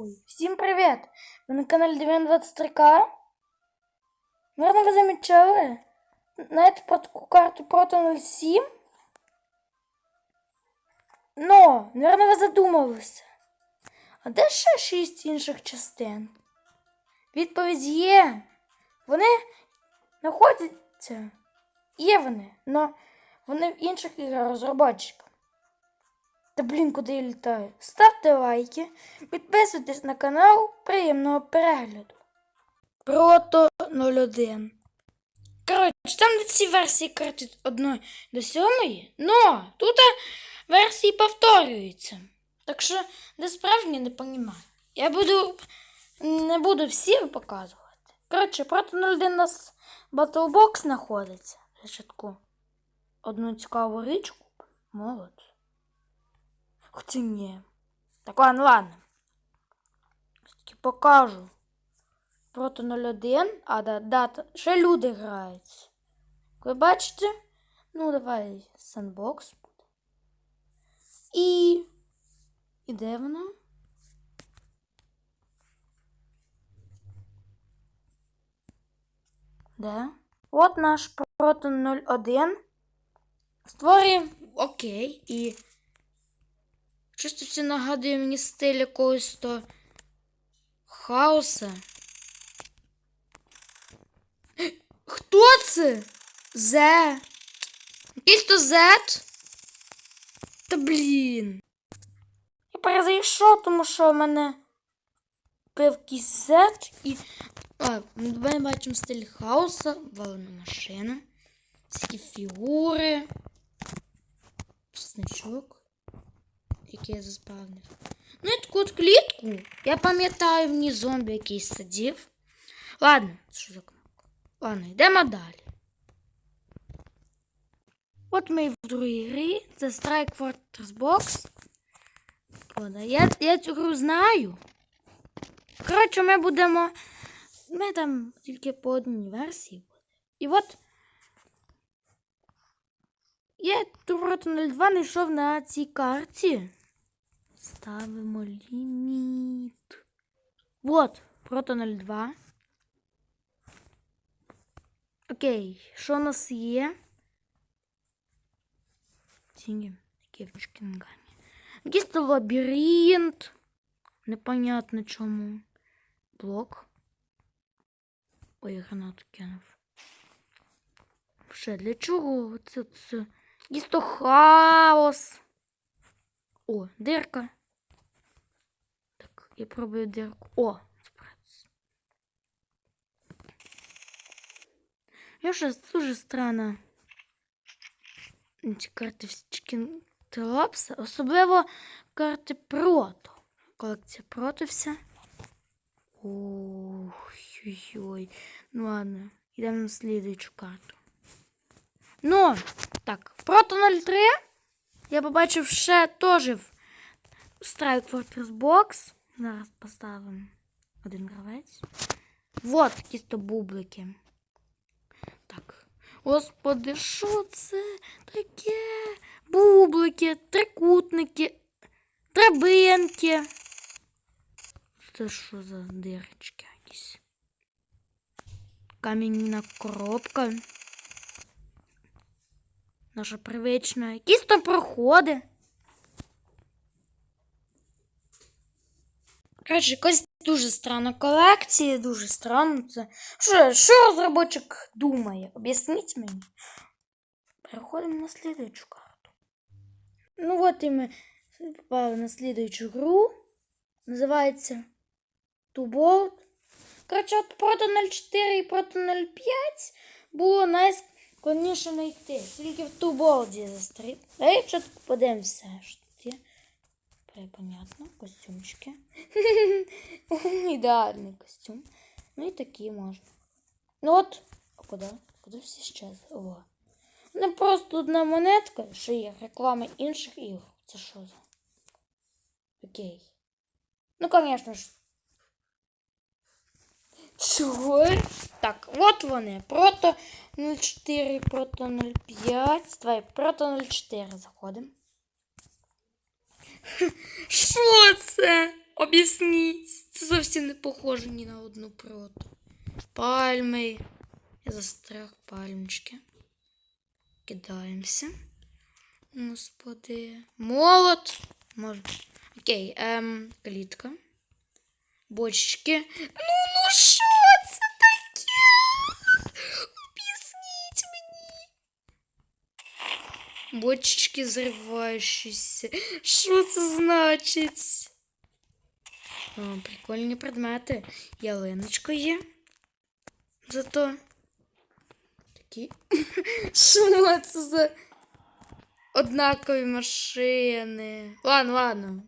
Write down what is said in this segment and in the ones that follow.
Ой, всім привіт! Ви на каналі 923К. Наверно, ви замічали? Знаєте про таку карту Proton 07? Но, наверно, ви задумалися. А де ще шість інших частин? Відповідь є. Вони знаходяться. Є вони, но вони в інших іграх розробників. Та блін, куди я літаю? Ставте лайки, підписуйтесь на канал. Приємного перегляду. Прото 01. Коротше, там де ці версії карти від 1 до 7, но тут версії повторюються. Так що, де справжні, не розумію. Я буду не буду всі показувати. Коротше, проти 01 у нас Battlebox знаходиться. Зачатку. Одну цікаву річку. Молодь. Хоча ні. Так ладно, ладно. Все-таки покажу. Проти 01, а да, дата. Ще люди грають. Ви бачите? Ну, давай сандбокс. І. І де воно? Де? От наш Proton 01. Створюємо окей. І. Чисто це нагадує мені стиль якогось то хаоса. Хто це? Зе. Якийсь то зет? Та блін. Я перезайшов, тому що в мене пив якийсь зет і. А, ми бачимо стиль хаоса, валена машина. Всякі фігури. Чесничок який я заспавнив. Ну і таку от клітку. Я пам'ятаю в ній зомбі якийсь сидів. Ладно, що за кнопка? Ладно, йдемо далі. От ми в другій грі. Це Strike Fortress Box. Я, я цю гру знаю. Коротше, ми будемо. Ми там тільки по одній версії. І от. Я Турото 02 знайшов на цій карті. Ставимо ліміт. Вот, прото 02. Окей, що у нас є? Тіні, кевчики ногами. Якийсь лабіринт. Непонятно чому. Блок. Ой, гранату кинув. Ще для чого це це? Якийсь то хаос. О, дирка. Так, я пробую дирку. О, спрец. Я вже дуже странно. Ці карти в Chicken Traps, особливо карти прото. Колекція прото вся. Ой-ой-ой. Ну ладно, йдемо на слідуючу карту. Ну, так, прото 03 я побачив ще теж в Strike Fortress Box. Зараз поставимо один гравець. Вот якісь то бублики. Так. Господи, що це таке? Бублики, трикутники, драбинки. Це що за дирочки якісь? Камінна коробка. Наша привична. Якісь там проходи. Коротше, якась дуже странна колекція, дуже странно це. Що, що розробочик думає? Об'ясніть мені. Переходимо на слідуючу карту. Ну от і ми попали на слідуючу гру. Називається Туболт. Коротше, от проти 04 і проти 05 було найс складніше знайти. Тільки в ту болді застріт. Дай чітко подивимося, що тут є. Понятно, костюмчики. Ідеальний костюм. Ну і такі можна. Ну от, а куди? Куди всі щезли? О. Не просто одна монетка, що є реклами інших ігор. Це що за? Окей. Ну, звісно ж. Чого? Так, от вони. Прото 04, прото 05. Давай, прото 04 заходимо. Що це? Об'ясніть. Це зовсім не похоже ні на одну проту. Пальми. Я застряг пальмочки. Кидаємося. Господи. Молот. Може. Окей, ем, клітка. Бочечки. Ну, ну що Бочечки зриваючіся. Що це значить? О, прикольні предмети. Ялиночка є. Зато. Такі. Що це за однакові машини? Ладно, ладно.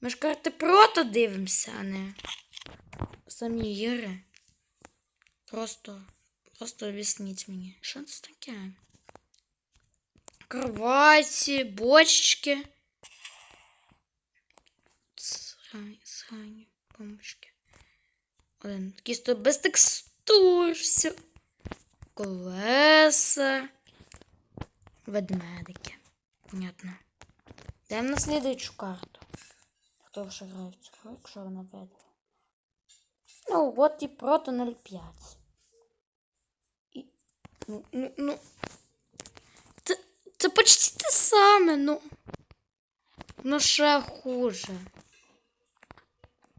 Ми ж карти прото дивимося, а не самі ігри. Просто, просто об'ясніть мені, що це таке? Кроваті, бочечки. Срані, срані, помочки. Один. Кісто без текстур, все. Колеса. Ведмедики. Понятно. Йдемо на слідуючу карту. Хто вже грає в цю гру, якщо вона. Ну, от і прото 0,5. І... Ну, ну, ну. Це, це почти те саме, ну. Ну, ще хуже.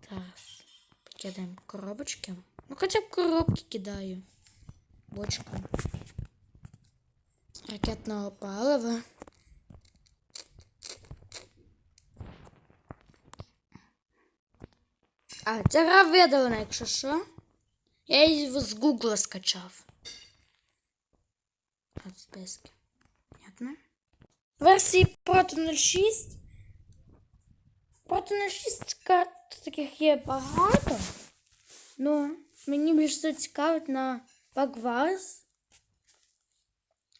Так. Покидаємо коробочки. Ну, хоча б коробки кидаю. Бочка. Ракетного палива. А, ця гра видалена, якщо що. Я її з Гугла скачав. От списки. Понятно? Версії Proton 06. Proton 06 карт таких є багато. Ну, мені більше цікавить на Pagvars.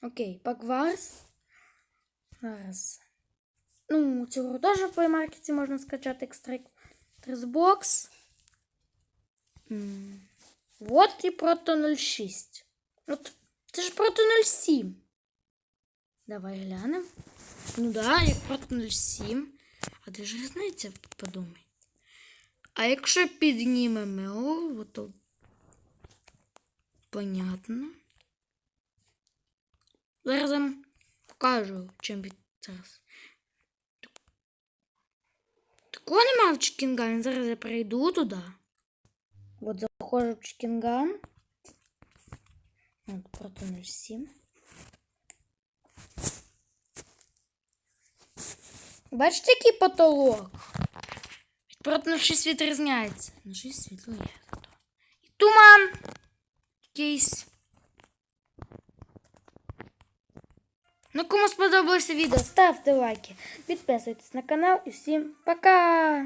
Окей, Pagvars. Зараз. Ну, цю гру теж в плеймаркеті можна скачати екстрик. Тризбокс. Вот і Proto 06. От це ж Proto 07. Давай глянемо. Ну да, як Proto 07. А де ж знаєте, подумай. А якщо піднімемо то понятно. Зараз вам покажу, чим під зараз. Такого нема в Чикінгамі. Зараз я прийду туди. От заходжу в Чикінгам. От проти 07. Бачите, який потолок? Від проти 06 відрізняється. На 6 світло є. І туман. Кейс. Ну, кому сподобалося відео, ставте лайки, підписуйтесь на канал і всім пока!